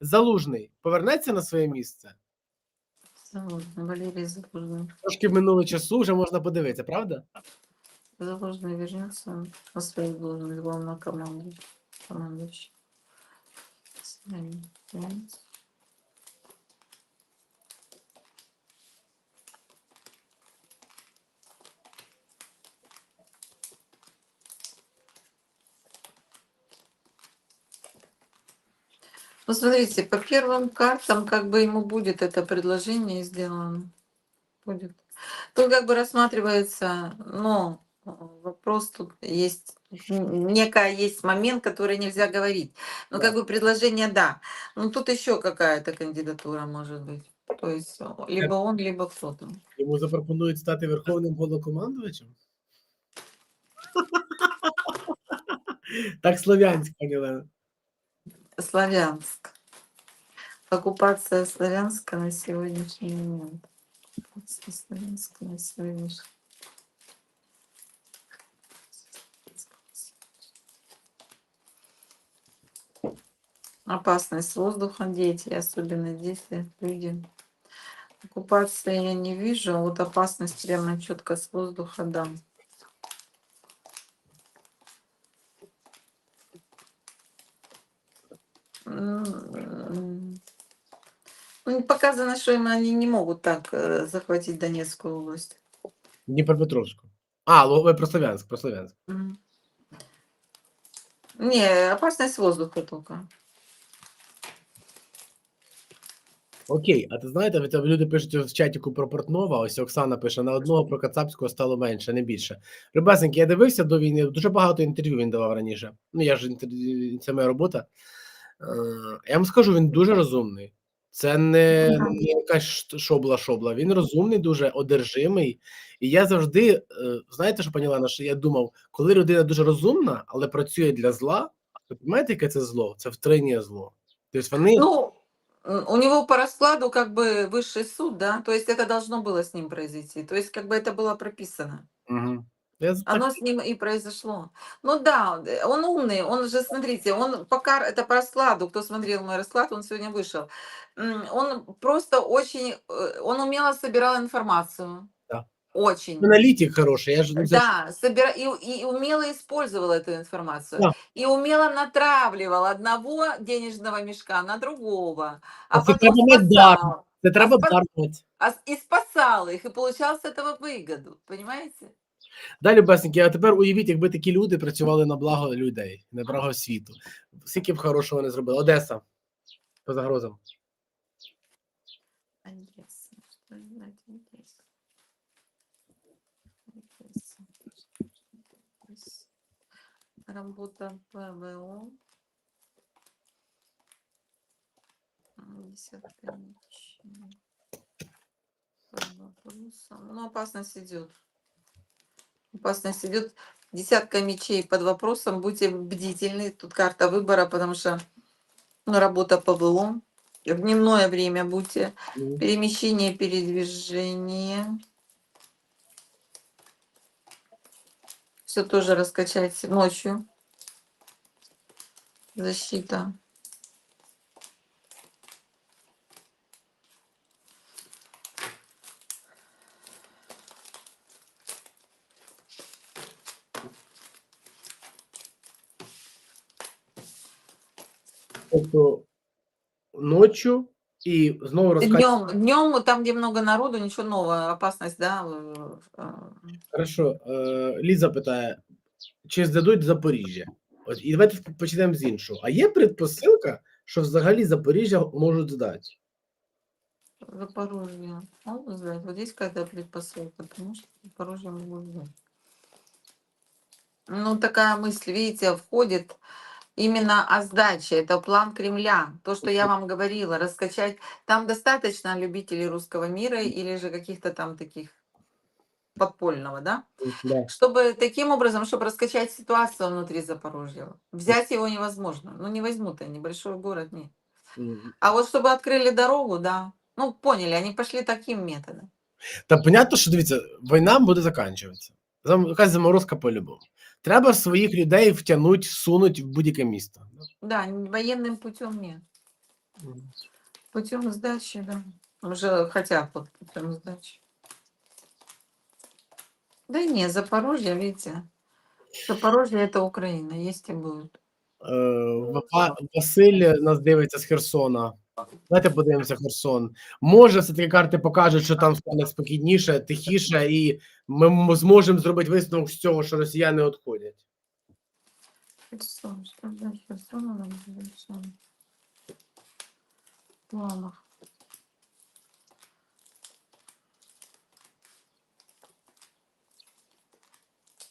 Залужний повернеться на своє місце. Залужный, Валерий Залужный. Трошки минуло часу, вже можна подивитися, правда? Залужный вернется на свою должность главного команды. Командующий. Вернется. Ну, смотрите, по первым картам как бы ему будет это предложение сделано. Будет. Тут как бы рассматривается, но э, вопрос тут есть, некая есть момент, который нельзя говорить. Но Да. как бы предложение да. Но тут еще какая-то кандидатура может быть. То есть э, либо он, либо кто-то. Йому запропонують стати верховним головнокомандувачем. Так слов'янськ, пані Олена. Славянск. Оккупация Славянска на сегодняшний момент. Оккупация Славянска на сегодняшний Опасность воздуха, дети, особенно дети, люди. Оккупации я не вижу, а вот опасность прямо четко с воздуха, да. Показано, что им они не могут так э, захватить Донецкую область. Дніпропетровську. А, Ло- про Слов'янськ, про Слов'янськ. Мгм. Не, опасность воздуха только. Окей, а ти знаєте, ви там люди пишуть в чаті про Портнова, ось Оксана пише, на одного про Кацапського стало менше, не більше. Рибасеньки, я дивився до війни, дуже багато інтерв'ю він давав раніше. Ну, я ж інтер- це моя робота. Е, Я вам скажу, він дуже розумний. Це не, Ага. не якась ш- шобла-шобла. Він розумний, дуже одержимий. І я завжди, е, знаєте, що пані Лана, що я думав, коли людина дуже розумна, але працює для зла, ви розумієте, яке це зло? Це втринє зло. Тобто вони. Ну, м, у него по раскладу как бы высший суд, да, то есть это должно было с ним произойти, то есть как бы это было прописано. Угу. Я так Оно с ним и произошло. Ну да, э, он умный, он же, смотрите, он по кар... это по раскладу, кто смотрел мой расклад, он сегодня вышел. Он просто очень, э, он умело собирал информацию. Да. Очень. аналітик хороший. Я ж ну, це ж- Да, собира... и, и умело использовал эту информацию. Да. И умело натравливал одного денежного мешка на другого. А А потом спасал. Це треба спа- дарувати. А и спасал их, и получал с этого выгоду. Понимаете? Далі, Басеньки, а тепер уявіть, якби такі люди працювали на благо людей, на благо світу. Скільки б хорошого не зробили. Одеса по загрозам. Работа ПВО. М, Десятка мечей. Под вопросом. Ну, опасность идет. Опасность идет. Десятка мечей под вопросом. Будьте бдительны. Тут карта выбора, потому что ну, работа ПВО. В дневное время будьте Перемещение, передвижение. Все тоже раскачать ночью. Защита. Тобто ночі і знову розкажу. Днем, днем там, где много народу, ничего нового. Опасность, да. э, э, Хорошо. Е, Ліза питає: чи здадуть Запоріжжя? От, і давайте почнемо з іншого. А є предпосилка, що взагалі Запоріжжя можуть здати? Запорожье. Могу сдать. Вот здесь какая-то предпосылка, потому что Запорожье могу сдать. Ну, такая мысль, видите, входит именно о сдаче. Это план Кремля. То, что я вам говорила, раскачать. Там достаточно любителей русского мира или же каких-то там таких подпольного, да? Да. Чтобы таким образом, чтобы раскачать ситуацию внутри Запорожья. Взять его невозможно. Ну, не возьмут они, большой город, нет. Мгм. А вот чтобы открыли дорогу, да. Ну, поняли, они пошли таким методом. Та понятно, що дивіться, війна буде закінчуватися. Зам- Якась заморозка по-любому. Треба своїх людей втягнути, всунути в будь-яке місто. Да, военным путем нет. Путем сдачи, да. Уже хотят вот путем сдачи. Да не, Запорожье, видите. Запорожье это Украина, есть и будет. Е, Ва- Василь нас дивиться з Херсона. Давайте подивимося Херсон. Може, все-таки карти покажуть, що там стане спокійніше, тихіше, і ми м- зможемо зробити висновок з цього, що росіяни відходять. Херсон, что за Херсон нам Херсон? В планах.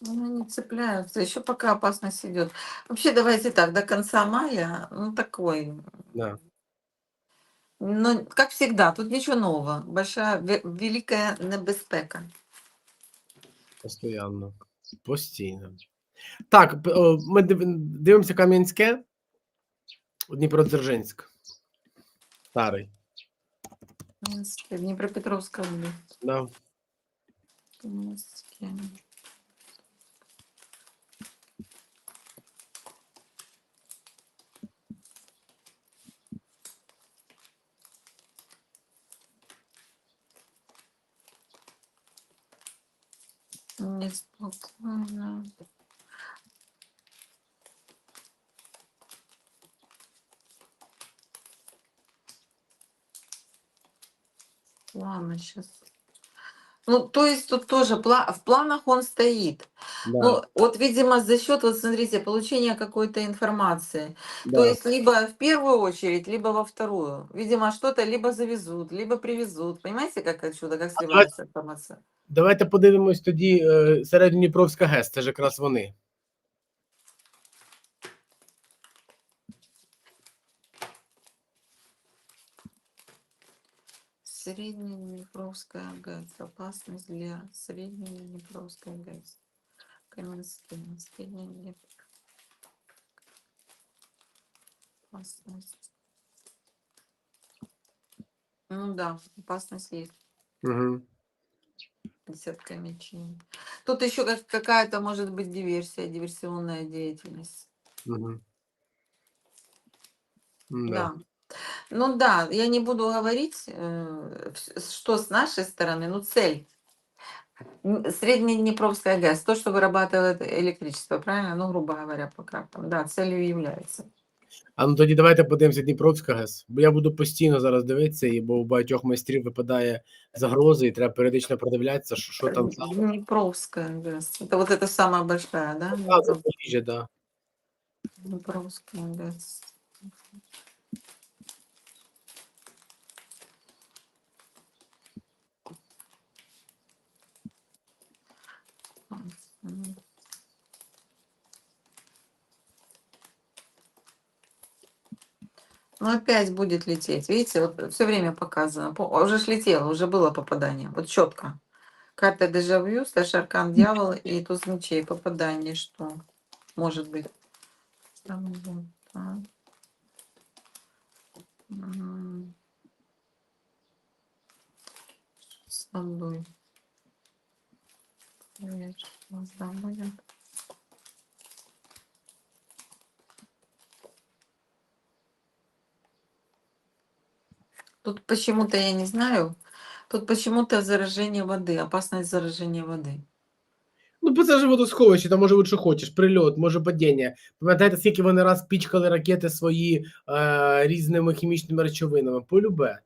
Ну, они цепляются. Еще пока опасность идет. Вообще, давайте так, до конца мая, ну, такой, Да. Ну, как всегда, тут ничего нового. Большая, ве- великая небезпека. Постоянно. Постійно. Так, ми див- дивимося Кам'янське. Дніпродзержинськ. Старий. Минске, Днепропетровская область. Да. Минске. Неспокойно. Ладно, сейчас. Ну, то есть тут тоже пла- в планах он стоит. Да, Ну, вот, видимо, за счет, вот смотрите, получения какой-то информации. да. То есть либо в первую очередь, либо во вторую. Видимо, что-то либо завезут, либо привезут. Понимаете, как отсюда, как сливается информация? Давайте подивимось тоді е, Середньодніпровська ГЕС, це ж якраз вони. Среднеднепровская ГЭС. Опасность для Среднеднепровской ГЭС. Каменские. Среднеднепр. Опасность. Ну да, опасность есть. Угу. Десятка мечей. Тут еще как, какая-то может быть диверсия, диверсионная деятельность. Угу. Да. Ну да, я не буду говорить, э, что с нашей стороны, ну цель. Среднеднепровская ГЭС, то, что вырабатывает электричество, правильно? Ну, грубо говоря, по картам. Да, целью является. А ну тоді давайте подивимося Дніпровська ГЕС. Бо я буду постійно зараз дивитися, і бо у багатьох майстрів випадає загрози, і треба періодично продивлятися, що, що там за Днепровская ГЭС. Это вот эта самая большая, да? А, Запоріжжя, да. Днепровская ГЭС. Ну, опять будет лететь. Видите, вот все время показано. По- Уже ж летело, уже было попадание. Вот четко. Карта дежавю, старший аркан дьявол и туз мечей. Попадание, что может быть. Там вот. М. С водой. Привет, что Тут почему-то, я не знаю, тут почему-то заражение воды, опасность заражения воды. Ну, це ж водосховище, там може бути, що хочеш, прильот, може падіння. Пам'ятаєте, скільки вони раз пічкали ракети свої е, різними хімічними речовинами? Полюбе.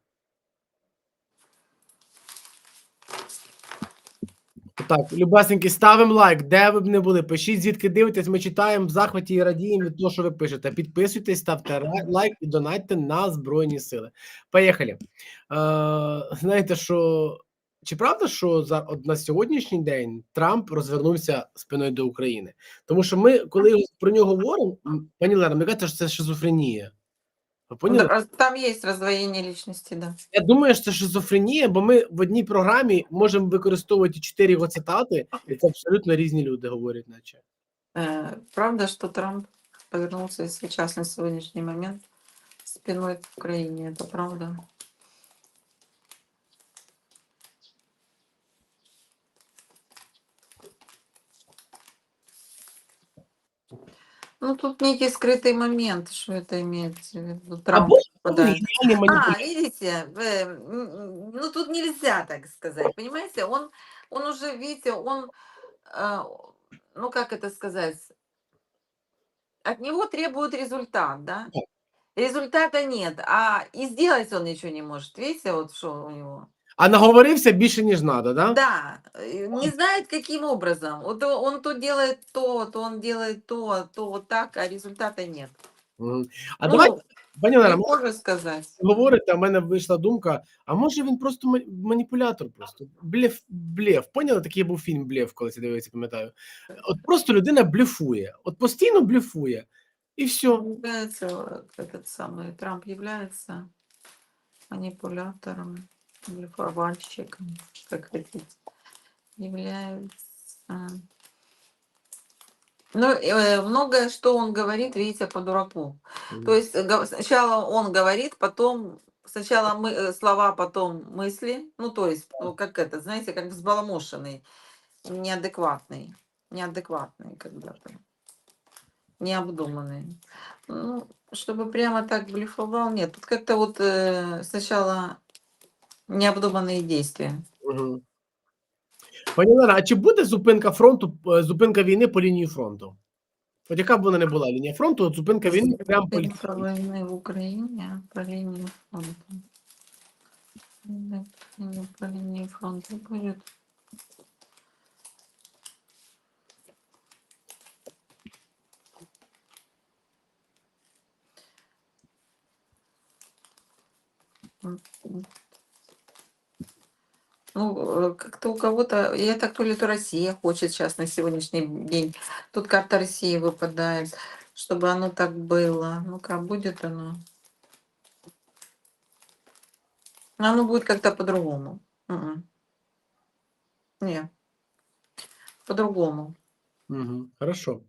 Так, любесенькі, ставимо лайк, де ви б не були. Пишіть, звідки дивитесь, ми читаємо в захваті і радіємо від того, що ви пишете. Підписуйтесь, ставте лайк і донатьте на Збройні Сили. Поїхали. Е, знаєте, що чи правда, що за от на сьогоднішній день Трамп розвернувся спиною до України? Тому що ми, коли про нього говоримо, пані Лена, ми кажете, що це шизофренія. Ви поняли? Там есть раздвоение личности, да. Я думаю, що це шизофренія, бо ми в одній програмі можемо використовувати чотири його цитати, і це абсолютно різні люди говорять, наче. Э, Правда, что Трамп повернулся сейчас на сьогоднішній момент спиной к Україні, это правда? Ну, тут некий скрытый момент, что это имеется в виду. Або Трамп попадает. реальні А, маніпуляції. видите, э, м, м, ну тут нельзя так сказать, понимаете? Он, он уже, видите, он, э, ну как это сказать, от него требуют результат, да? Да. Результата нет, а и сделать он ничего не может. Видите, вот что у него. А наговорився більше, ніж надо, да? Да, э, не знает каким образом. Вот о- он то делает то, то он делает то, то вот так, а результата нет. Мгм. А ну, давайте, пані Олена, не можешь сказать. говорите, а в мене вийшла думка: а може він просто ма- маніпулятор, просто блеф, блеф. Поняли? Такий був фільм Блеф, коли я дивився, пам'ятаю. От просто людина блефує, от постійно блефує, і все. Является вот этот самый Трамп является манипулятором, блефовальщиком, как хотите. Является. Ну, э, многое, что он говорит, видите, по дураку. То есть э, сначала он говорит, потом сначала мы, э, слова, потом мысли. Ну, то есть, ну, как это, знаете, как взбаламошенный, неадекватный. Неадекватный когда-то. Необдуманный. Ну, чтобы прямо так блефовал, нет. Тут как-то вот э, сначала необдуманные действия. Угу. Пані Олена, а чи буде зупинка фронту, е, зупинка війни по лінії фронту? От яка б вона не була лінія фронту, от зупинка війни прямо по лінії фронту. войны в Украине по линии фронта. Да, не По линии фронта будет. М, м. Ну, э, как-то у кого-то, я так то ли то Россия хочет сейчас на сегодняшний день. Тут карта России выпадает, чтобы оно так было. Ну-ка, будет оно? Но Оно будет как-то по-другому. Мгм. Не. По-другому. Угу. Хорошо.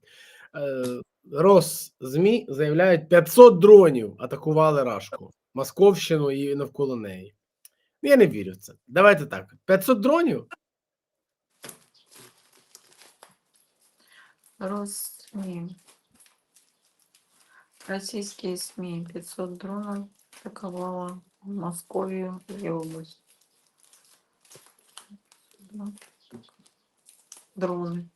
Е, Росзмі заявляють, 500 дронів атакували Рашку, Московщину і навколо неї. Я не вірю в це. Давайте так. 500 дронів? Росми. Российские СМИ. 500 дронов атаковала Московию и область. Дроны.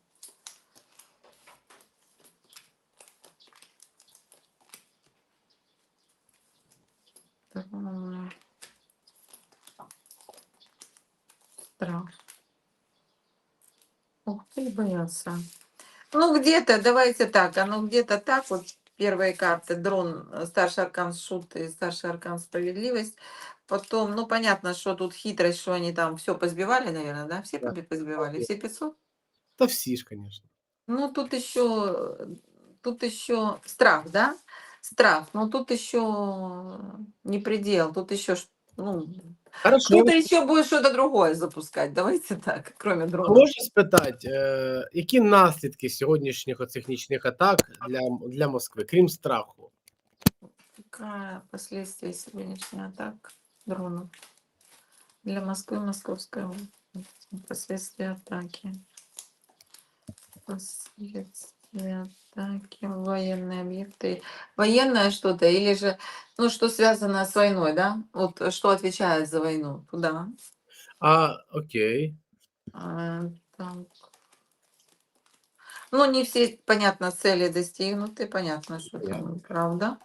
Страх. Ух боятся. Ну, где-то, давайте так, оно где-то так, вот первые карты, дрон, э, старший аркан шут и старший аркан справедливость. Потом, ну, понятно, что тут хитрость, что они там все позбивали, наверное, да? Все Да. позбивали, все 500? Та всі ж, звісно. Ну, тут еще, тут еще страх, да? Страх, но тут еще не предел, тут еще, ну, Хорошо. кто-то еще будет что-то другое запускать, давайте так, кроме дрона. Можу спитати, е, які наслідки сьогоднішніх оцих нічних атак для, для Москви, крім страху? Какая последствия сегодняшней атак дронов для Москвы, Московской области? Последствия атаки. Последствия атаки, военные объекты. Военное что-то или же, ну, что связано с войной, да? Вот э, что отвечает за войну? Туда. А, окей. А, так. Ну, не все, понятно, цели достигнуты, понятно, что это Понятно. правда.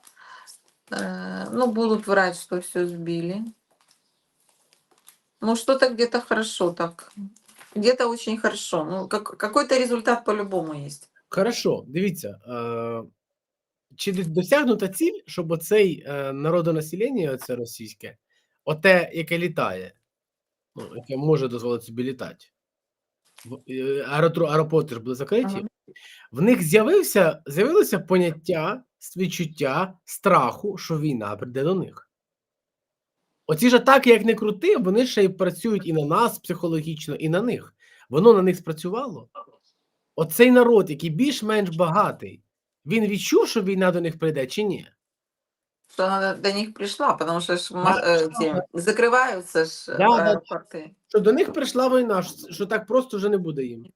Э, Ну, будут врать, что все сбили. Ну, что-то где-то хорошо так. Где-то очень хорошо. Ну, как, какой-то результат по-любому есть. Хорошо, дивіться. Е, чи досягнута ціль, щоб оцей е, народонаселення, оце російське, оте, яке літає, ну, яке може дозволити собі літати, е, аеропорти ж були закриті, Ага. в них з'явився, з'явилося поняття, відчуття страху, що війна прийде до них. Оці ж атаки, як не крути, вони ще й працюють і на нас психологічно, і на них. Воно на них спрацювало Оцей народ, який більш-менш багатий, він відчув, що війна до них прийде, чи ні? Что она до них пришла, потому что ж, Да, ма- э, эти закрываются ж э, Да, да. аэропорты. Що до них прийшла війна, що- що так просто вже не буде їм.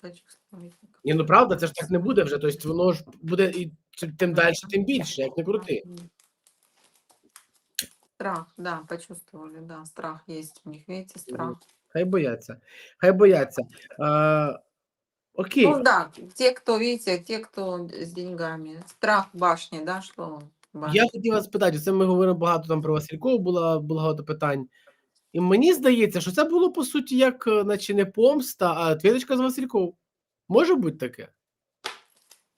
Почувствовать. Ні, ну правда, це ж так не буде вже. Тобто воно ж буде і тим далі, тим більше, як не крути. Страх, да, почувствовали, да, страх есть у них, видите, страх. Хай бояться. Хай бояться. Е, окей. Ну да, те, кто, видите, те, кто с деньгами. Страх башни, да, что башня. Я хотів вас спитати, це ми говоримо багато там про Васильков, було багато питань. І мені здається, що це було по суті як, е, наче не помста, а отвіточка з Васильков. Може бути таке?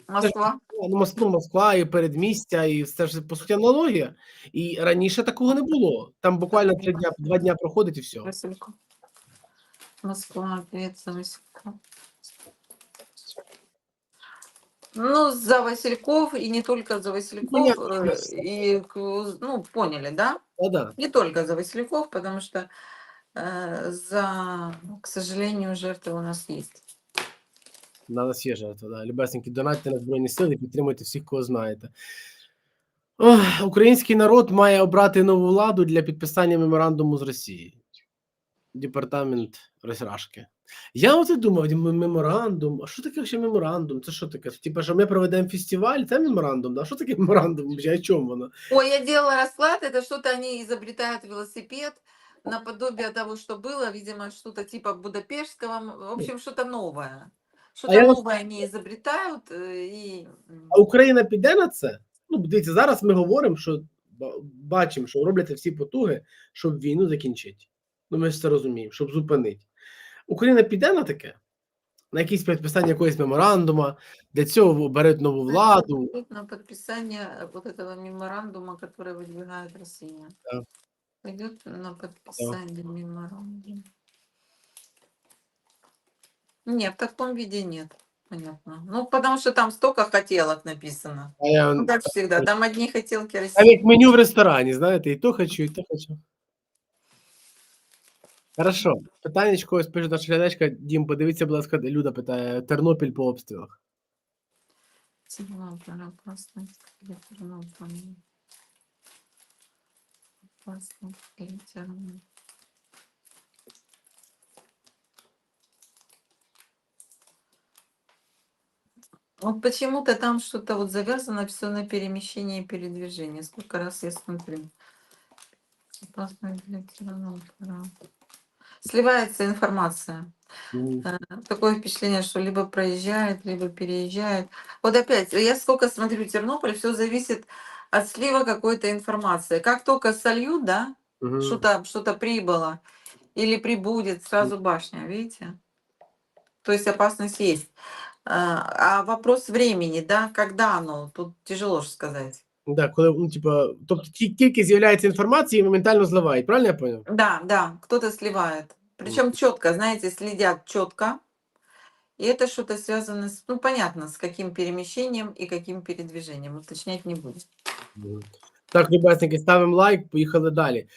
Москва. Ну, Мос- ну, Москва і передмістя, і це ж по суті аналогія. І раніше такого не було. Там буквально три дня, два дня проходить і все. Василько. Москва, ответ за Васильков. Ну, за Васильков, и не только за Васильков, Понятно, э, ясно. и, к- ну, поняли, да? А, да. Не только за Васильков, потому что э, за, ну, к сожалению, жертвы у нас есть. На нас є жертва. Да. Любесенькі, донатьте на Збройні Сили, підтримуйте всіх, кого знаєте. Ох, український народ має обрати нову владу для підписання меморандуму з Росією. Департамент Росрашки. Я оце думав, м- меморандум. А що таке ще меморандум? Це що таке? Типа, що ми проведемо фестиваль, це меморандум. Да? Що таке меморандум? Взагалі, О чому воно? Ой, я делала расклад, это что-то они изобретают велосипед, наподобие того, что было, видимо, что-то типа Будапештского, м, в общем, что-то новое. Что-то я- новое они изобретают, э, и м, А Україна піде на це? Ну, дивіться, зараз ми говоримо, що ба- бачимо, що робляться всі потуги, щоб війну закінчити. Ну, ми ж це розуміємо, щоб зупинити. Україна піде на таке? На якісь підписання якогось меморандума, для цього беруть нову владу. идут на подписание э, вот этого меморандума, который выдвигает Россия. Да. Идет на подписание меморандума. Нет, в таком виде нет. Понятно. Ну, потому что там столько хотелок написано. А я Ну, как всегда, там одни хотелки а России. як меню в ресторані, знаєте, і то хочу, і то хочу. Хорошо. Питання ось пише наша глядачка. Дім, подивіться, будь ласка, Люда питає: Тернопіль по обстрілах. Тернопіль, опасность для Тернополя. Опасность для Тернополя. Вот почему-то там что-то вот завязано все на перемещение и передвижение. Сколько раз я смотрю. Опасность для Тернополя. Сливается информация. М, Э, Такое впечатление, что либо проезжает, либо переезжает. Вот опять, я сколько смотрю Тернополь, все зависит от слива какой-то информации. Как только сольют, да, мгм. что-то что прибыло или прибудет, сразу башня, видите? То есть опасность есть. А а вопрос времени, да, когда оно, тут тяжело же сказать. Да, коли, ну, типа, тобто ті- тільки з'являється інформація, і моментально зливають, правильно я поняв? Да, да, кто-то сливает. Причем четко, знаете, следят четко. И это что-то связано с, ну, понятно, с каким перемещением и каким передвижением. Уточнять не буду. Так, любесники, ставимо лайк, поїхали далі. Е,